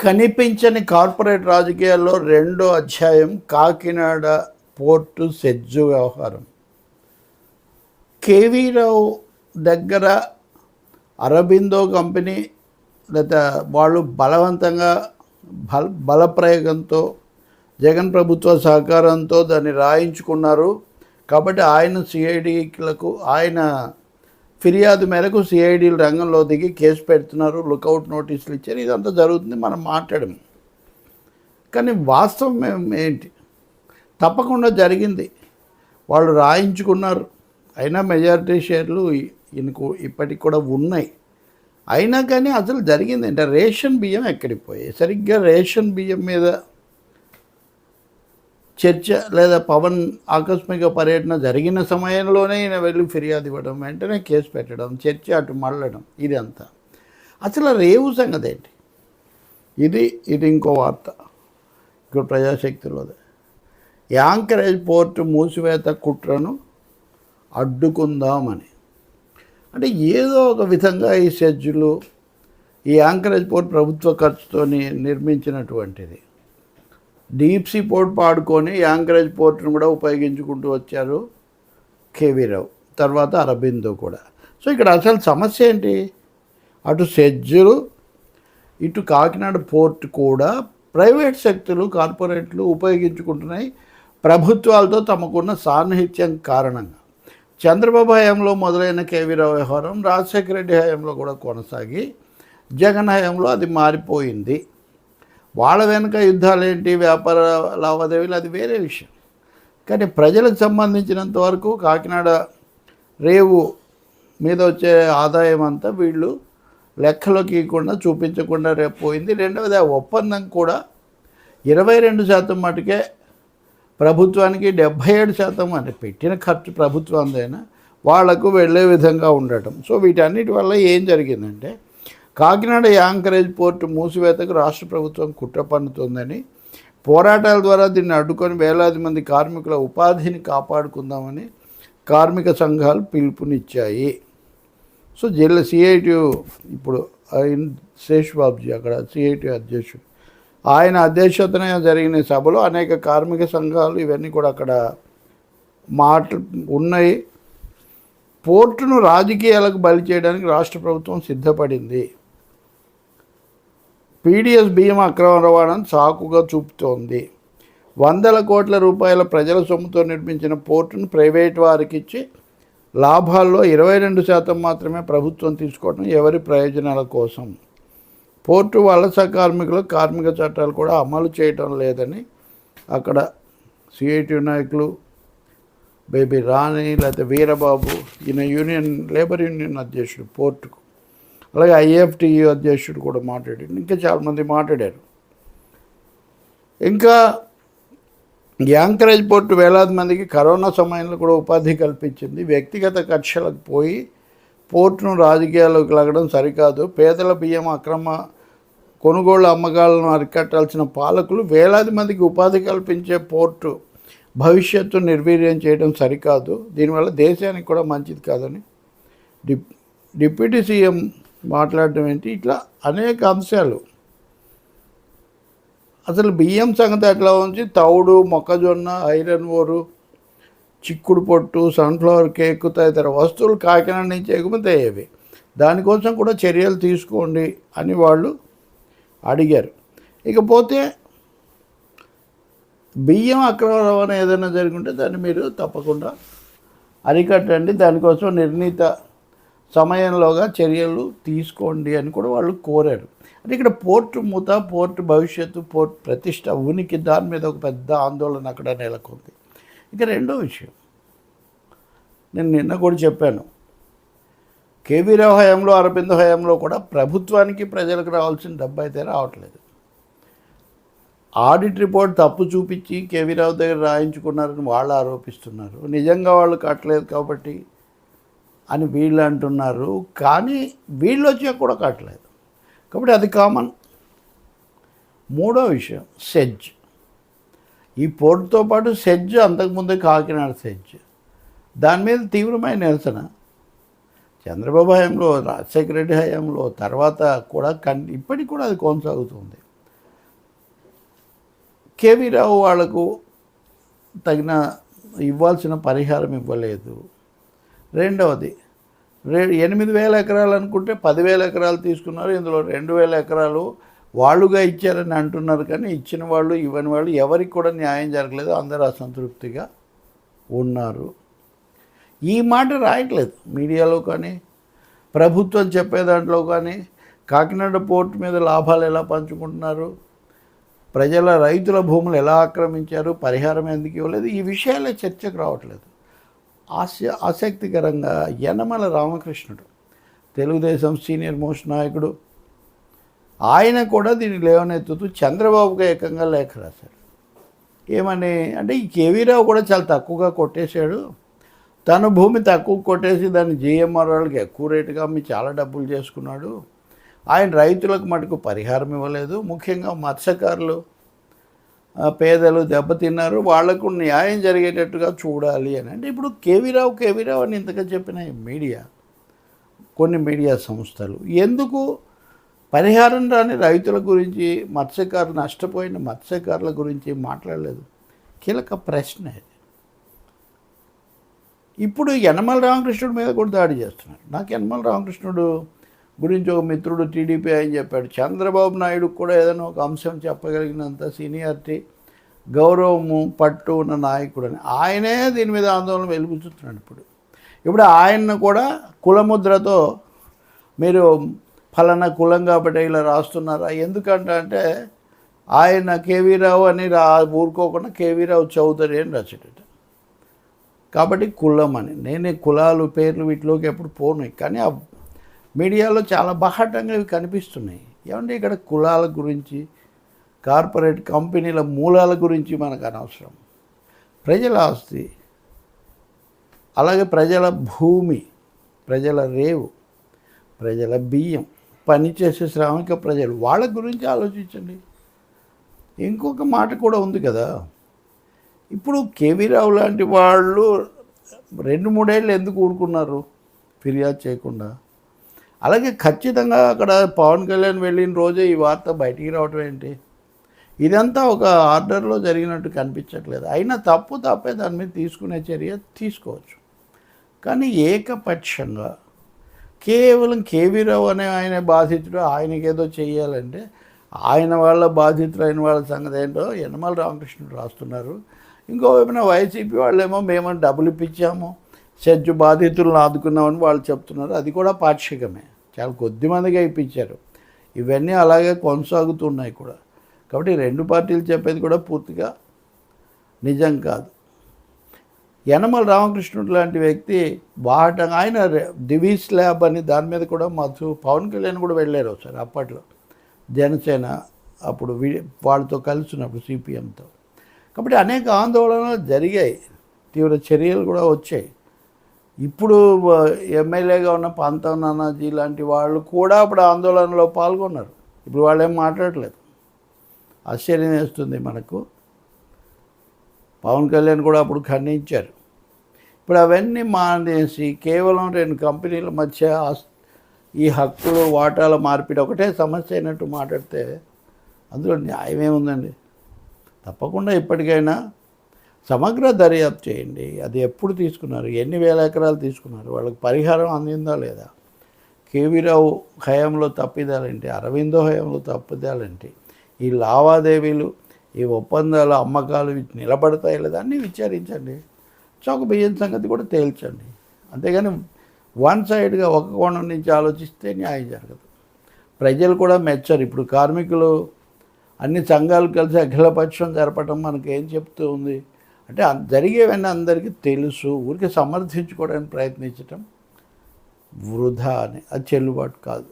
కనిపించని కార్పొరేట్ రాజకీయాల్లో రెండో అధ్యాయం కాకినాడ పోర్టు సెజ్జు వ్యవహారం. కేవీ రావు దగ్గర అరబిందో కంపెనీ లేదా వాళ్ళు బలవంతంగా బల బలప్రయోగంతో జగన్ ప్రభుత్వ సహకారంతో దాన్ని రాయించుకున్నారు. కాబట్టి ఆయన సిఐడిలకు ఆయన ఫిర్యాదు మేరకు సిఐడీలు రంగంలో దిగి కేసు పెడుతున్నారు లుకౌట్ నోటీసులు ఇచ్చారు. ఇదంతా జరుగుతుంది మనం మాట్లాడము. కానీ వాస్తవం ఏంటి? తప్పకుండా జరిగింది. వాళ్ళు రాయించుకున్నారు. అయినా మెజారిటీ షేర్లు ఈ- ఈయనకు ఇప్పటికి కూడా ఉన్నాయి. అయినా కానీ అసలు జరిగింది అంటే రేషన్ బియ్యం ఎక్కడికి పోయాయి? సరిగ్గా రేషన్ బియ్యం మీద చర్చ లేదా పవన్ ఆకస్మిక పర్యటన జరిగిన సమయంలోనే ఈయన వెళ్ళి ఫిర్యాదు ఇవ్వడం వెంటనే కేసు పెట్టడం చర్చ అటు మళ్ళడం ఇది అంతా. అసలు రేవు సంగతి ఏంటి? ఇది ఇది ఇంకో వార్త. ఇక్కడ ప్రజాశక్తిలోది. యాంకరేజ్ పోర్టు మూసివేత కుట్రను అడ్డుకుందామని. అంటే ఏదో ఒక విధంగా ఈ షెడ్యూలు ఈ యాంకరేజ్ పోర్ట్ ప్రభుత్వ ఖర్చుతో నిర్మించినటువంటిది. డీప్ సీ పోర్ట్ పాడుకొని యాంకరేజ్ పోర్ట్ను కూడా ఉపయోగించుకుంటూ వచ్చారు కేవీ రావు. తర్వాత అరబిందో కూడా. సో ఇక్కడ అసలు సమస్య ఏంటి? అటు సెజ్జులు ఇటు కాకినాడ పోర్ట్ కూడా ప్రైవేట్ శక్తులు కార్పొరేట్లు ఉపయోగించుకుంటున్నాయి. ప్రభుత్వాలతో తమకున్న సాన్నిహిత్యం కారణంగా. చంద్రబాబు హయాంలో మొదలైన కేవీరావు వ్యవహారం రాజశేఖర రెడ్డి హయాంలో కూడా కొనసాగి జగన్ హయాంలో అది మారిపోయింది. వాళ్ళ వెనుక యుద్ధాలు ఏంటి వ్యాపార లావాదేవీలు అది వేరే విషయం. కానీ ప్రజలకు సంబంధించినంత వరకు కాకినాడ రేవు మీద వచ్చే ఆదాయం అంతా వీళ్ళు లెక్కలోకి ఇవ్వకుండా చూపించకుండా రేపు పోయింది. రెండవది ఆ ఒప్పందం కూడా ఇరవై రెండు శాతం మటుకే ప్రభుత్వానికి డెబ్భై ఏడు శాతం అంటే పెట్టిన ఖర్చు ప్రభుత్వందైనా వాళ్ళకు వెళ్ళే విధంగా ఉండటం. సో వీటన్నిటి వల్ల ఏం జరిగిందంటే కాకినాడ యాంకరేజ్ పోర్టు మూసివేతకు రాష్ట్ర ప్రభుత్వం కుట్ర పన్నుతోందని పోరాటాల ద్వారా దీన్ని అడ్డుకొని వేలాది మంది కార్మికుల ఉపాధిని కాపాడుకుందామని కార్మిక సంఘాలు పిలుపునిచ్చాయి. సో జిల్లా సిఐటి ఇప్పుడు ఆయన శేష్ బాబుజీ అక్కడ సిఐటి అధ్యక్షుడు. ఆయన అధ్యక్షతన జరిగిన సభలో అనేక కార్మిక సంఘాలు ఇవన్నీ కూడా అక్కడ మాట ఉన్నాయి. పోర్టును రాజకీయాలకు బలి చేయడానికి రాష్ట్ర ప్రభుత్వం సిద్ధపడింది. పీడిఎస్ బియ్యం అక్రమ రవాణాను సాకుగా చూపుతోంది. వందల కోట్ల రూపాయల ప్రజల సొమ్ముతో నిర్మించిన పోర్టును ప్రైవేట్ వారికి ఇచ్చి లాభాల్లో ఇరవై రెండు శాతం మాత్రమే ప్రభుత్వం తీసుకోవడం ఎవరి ప్రయోజనాల కోసం? పోర్టు వలస కార్మికులు కార్మిక చట్టాలు కూడా అమలు చేయటం లేదని అక్కడ సిఐటి నాయకులు బేబీ రాణి లేకపోతే వీరబాబు ఈయన యూనియన్ లేబర్ యూనియన్ అధ్యక్షుడు పోర్టుకు అలాగే ఐఎఫ్టియు అధ్యక్షుడు కూడా మాట్లాడాడు. ఇంకా చాలామంది మాట్లాడారు. ఇంకా యాంకరేజ్ పోర్టు వేలాది మందికి కరోనా సమయంలో కూడా ఉపాధి కల్పించింది. వ్యక్తిగత కక్షలకు పోయి పోర్టును రాజకీయాల్లోకి లాగడం సరికాదు. పేదల బియ్యం అక్రమ కొనుగోలు అమ్మకాలను అరికట్టాల్సిన పాలకులు వేలాది మందికి ఉపాధి కల్పించే పోర్టు భవిష్యత్తు నిర్వీర్యం చేయడం సరికాదు. దీనివల్ల దేశానికి కూడా మంచిది కాదని డిప్ డిప్యూటీ సీఎం మాట్లాడడం ఏంటి? ఇట్లా అనేక అంశాలు. అసలు బియ్యం సంగతి ఎట్లా ఉంచి తౌడు మొక్కజొన్న ఐరన్ ఓరు చిక్కుడు పొట్టు సన్ఫ్లవర్ కేక్ తదితర వస్తువులు కాకినాడ నుంచి ఎగుమతి అయ్యేవి. దానికోసం కూడా చర్యలు తీసుకోండి అని వాళ్ళు అడిగారు. ఇకపోతే బియ్యం అక్రమ రవాణా ఏదైనా జరుగుంటే దాన్ని మీరు తప్పకుండా అరికట్టండి. దానికోసం నిర్ణీత సమయంలోగా చర్యలు తీసుకోండి అని కూడా వాళ్ళు కోరారు. అంటే ఇక్కడ పోర్టు మూత పోర్టు భవిష్యత్తు పోర్టు ప్రతిష్ట ఉనికి దాని మీద ఒక పెద్ద ఆందోళన అక్కడ నెలకొంది. ఇక రెండో విషయం. నేను నిన్న కూడా చెప్పాను. కేవీరావు హయాంలో అరవింద్ హయాంలో కూడా ప్రభుత్వానికి ప్రజలకు రావాల్సిన డబ్బు అయితే రావట్లేదు. ఆడిట్ రిపోర్ట్ తప్పు చూపించి కేవీరావు దగ్గర రాయించుకున్నారని వాళ్ళు ఆరోపిస్తున్నారు. నిజంగా వాళ్ళు కట్టలేదు కాబట్టి అని వీళ్ళు అంటున్నారు. కానీ వీళ్ళు వచ్చాక కూడా కట్టలేదు కాబట్టి అది కామన్ మూడో విషయం సెజ్ ఈ పోర్టుతో పాటు సెజ్ అంతకుముందే కాకినాడ సెజ్ దాని మీద తీవ్రమైన నిరసన. చంద్రబాబు హయాంలో రాజశేఖర రెడ్డి హయాంలో తర్వాత కూడా కన్ ఇప్పటికి కూడా అది కొనసాగుతుంది. కేవీ రావు వాళ్ళకు తగిన ఇవ్వాల్సిన పరిహారం ఇవ్వలేదు. రెండవది ఎనిమిది వేల ఎకరాలు అనుకుంటే పదివేల ఎకరాలు తీసుకున్నారు. ఇందులో రెండు వేల ఎకరాలు వాళ్ళుగా ఇచ్చారని అంటున్నారు కానీ ఇచ్చిన వాళ్ళు ఇవ్వని వాళ్ళు ఎవరికి కూడా న్యాయం జరగలేదు. అందరూ అసంతృప్తిగా ఉన్నారు. ఈ మాట రాయట్లేదు మీడియాలో కానీ ప్రభుత్వం చెప్పే దాంట్లో కానీ. కాకినాడ పోర్టు మీద లాభాలు ఎలా పంచుకుంటున్నారు? ప్రజల రైతుల భూములు ఎలా ఆక్రమించారు? పరిహారం ఎందుకు ఇవ్వలేదు? ఈ విషయాలే చర్చకు రావట్లేదు. ఆశ ఆసక్తికరంగా యనమల రామకృష్ణుడు తెలుగుదేశం సీనియర్ మోస్ట్ నాయకుడు. ఆయన కూడా దీన్ని లేవనెత్తుతూ చంద్రబాబుగా ఏకంగా లేఖ రాశాడు. ఏమని అంటే ఈ కేవీరావు కూడా చాలా తక్కువగా కొట్టేశాడు. తన భూమి తక్కువ కొట్టేసి దాన్ని జిఎంఆర్ వాళ్ళకి ఎక్కువ రేటుగా అమ్మి చాలా డబ్బులు చేసుకున్నాడు. ఆయన రైతులకు మటుకు పరిహారం ఇవ్వలేదు. ముఖ్యంగా మత్స్యకారులు పేదలు దెబ్బతిన్నారు వాళ్ళకు న్యాయం జరిగేటట్టుగా చూడాలి అని. అంటే ఇప్పుడు కేవీరావు కేవీరావు అని ఇంతగా చెప్పిన మీడియా కొన్ని మీడియా సంస్థలు ఎందుకు పరిహారం రాని రైతుల గురించి మత్స్యకారులు నష్టపోయిన మత్స్యకారుల గురించి మాట్లాడలేదు? కీలక ప్రశ్న ఇది. ఇప్పుడు యనమల రామకృష్ణుడి మీద కూడా దాడి చేస్తున్నారు నాకు యనమల రామకృష్ణుడు గురించి ఒక మిత్రుడు టీడీపీ అని చెప్పాడు. చంద్రబాబు నాయుడు కూడా ఏదైనా ఒక అంశం చెప్పగలిగినంత సీనియారిటీ గౌరవము పట్టు ఉన్న నాయకుడు అని ఆయనే దీని మీద ఆందోళన వెలుగుతున్నాడు ఇప్పుడు. ఇప్పుడు ఆయన్ను కూడా కులముద్రతో మీరు ఫలానా కులం కాబట్టి ఇలా రాస్తున్నారా? ఎందుకంటే అంటే ఆయన కేవీరావు అని రా ఊరుకోకుండా కేవీరావు చౌదరి అని రాసేటట. కాబట్టి కులం అని. నేనే కులాలు పేర్లు వీటిలోకి ఎప్పుడు పోను. కానీ ఆ మీడియాలో చాలా బాహాటంగా ఇవి కనిపిస్తున్నాయి. ఏమంటే ఇక్కడ కులాల గురించి కార్పొరేట్ కంపెనీల మూలాల గురించి మనకు అనవసరం. ప్రజల ఆస్తి అలాగే ప్రజల భూమి ప్రజల రేవు ప్రజల బియ్యం పనిచేసే శ్రామిక ప్రజలు వాళ్ళ గురించి ఆలోచించండి. ఇంకొక మాట కూడా ఉంది కదా. ఇప్పుడు కేవీ రావు లాంటి వాళ్ళు రెండు మూడేళ్ళు ఎందుకు ఊరుకున్నారు? ఫిర్యాదు చేయకుండా. అలాగే ఖచ్చితంగా అక్కడ పవన్ కళ్యాణ్ వెళ్ళిన రోజే ఈ వార్త బయటికి రావటం ఏంటి? ఇదంతా ఒక ఆర్డర్లో జరిగినట్టు కనిపించట్లేదు. అయినా తప్పు తప్పే దాని మీద తీసుకునే చర్య తీసుకోవచ్చు. కానీ ఏకపక్షంగా కేవలం కేవీ రావు అనే ఆయన బాధితుడు ఆయనకేదో చేయాలంటే ఆయన వాళ్ళ బాధితులైన వాళ్ళ సంగతి ఏంటో యనమల రామకృష్ణుడు రాస్తున్నారు. ఇంకోవైపున వైసీపీ వాళ్ళేమో మేము డబ్బులు ఇప్పించాము. సెజ్జు బాధితులను ఆదుకున్నామని వాళ్ళు చెప్తున్నారు. అది కూడా పాక్షికమే. చాలా కొద్ది మందిగా ఇప్పించారు ఇవన్నీ అలాగే కొనసాగుతున్నాయి కూడా. కాబట్టి రెండు పార్టీలు చెప్పేది కూడా పూర్తిగా నిజం కాదు. యనమల రామకృష్ణుడు లాంటి వ్యక్తి బాటంగా ఆయన రె- ల్యాబ్ అని దాని మీద కూడా మధు పవన్ కళ్యాణ్ కూడా వెళ్ళారు ఒకసారి అప్పట్లో. జనసేన అప్పుడు వాళ్ళతో కలిసి ఉన్నప్పుడు సిపిఎంతో. కాబట్టి అనేక ఆందోళనలు జరిగాయి. తీవ్ర చర్యలు కూడా వచ్చాయి. ఇప్పుడు ఎమ్మెల్యేగా ఉన్న పంతం నానాజీ లాంటి వాళ్ళు కూడా అప్పుడు ఆందోళనలో పాల్గొన్నారు. ఇప్పుడు వాళ్ళు ఏం మాట్లాడలేదు. ఆశ్చర్యం వేస్తుంది మనకు. పవన్ కళ్యాణ్ కూడా అప్పుడు ఖండించారు. ఇప్పుడు అవన్నీ మానేసి కేవలం రెండు కంపెనీల మధ్య ఈ హక్కులు వాటాల మార్పిడి ఒకటే సమస్య అయినట్టు మాట్లాడితే అందులో న్యాయం ఏముందండి తప్పకుండా ఇప్పటికైనా సమగ్ర దర్యాప్తు చేయండి. అది ఎప్పుడు తీసుకున్నారు? ఎన్ని వేల ఎకరాలు తీసుకున్నారు? వాళ్ళకి పరిహారం అందిందా లేదా? కేవీరావు హయాంలో తప్పిదాలేంటి? అరవిందో హయాంలో తప్పిదాలేంటి? ఈ లావాదేవీలు ఈ ఒప్పందాలు అమ్మకాలు నిలబడతాయి లేదా అన్నీ విచారించండి. చౌక బియ్యం సంగతి కూడా తేల్చండి. అంతేగాని వన్ సైడ్గా ఒక కోణం నుంచి ఆలోచిస్తే న్యాయం జరగదు. ప్రజలు కూడా మెచ్చరు. ఇప్పుడు కార్మికులు అన్ని సంఘాలు కలిసి అఖిలపక్షం జరపడం మనకి ఏం చెప్తూ ఉంది? అంటే జరిగేవన్నీ అందరికీ తెలుసు. ఊరికి సమర్థించుకోవడానికి ప్రయత్నించటం వృధా అని అది చెల్లుబాటు కాదు.